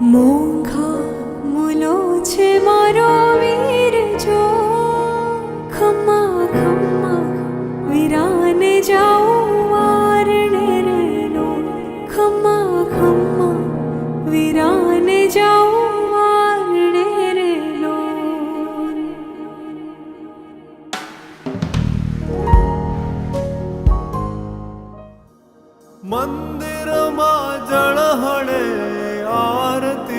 মুখ মুলোছে মারবীর জো ক্ষমা ক্ষমা, বিরানে যাও মারণে রেনো ক্ষমা ক্ষমা, বিরানে যাও মারণে রেনো মন্দির মা জড় হড়ে भारती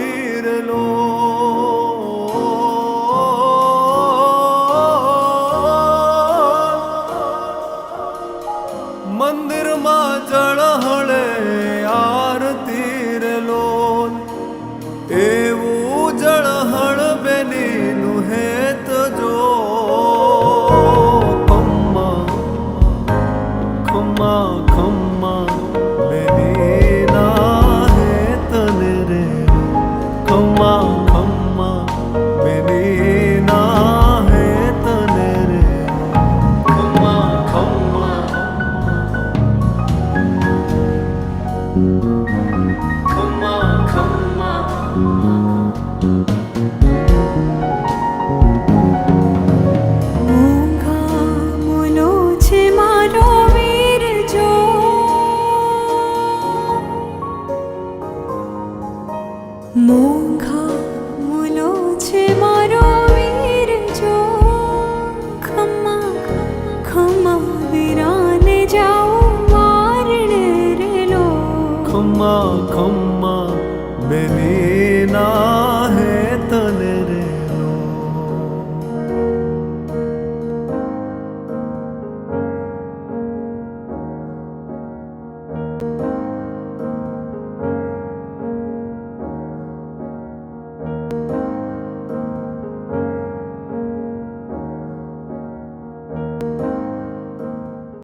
koma koma melina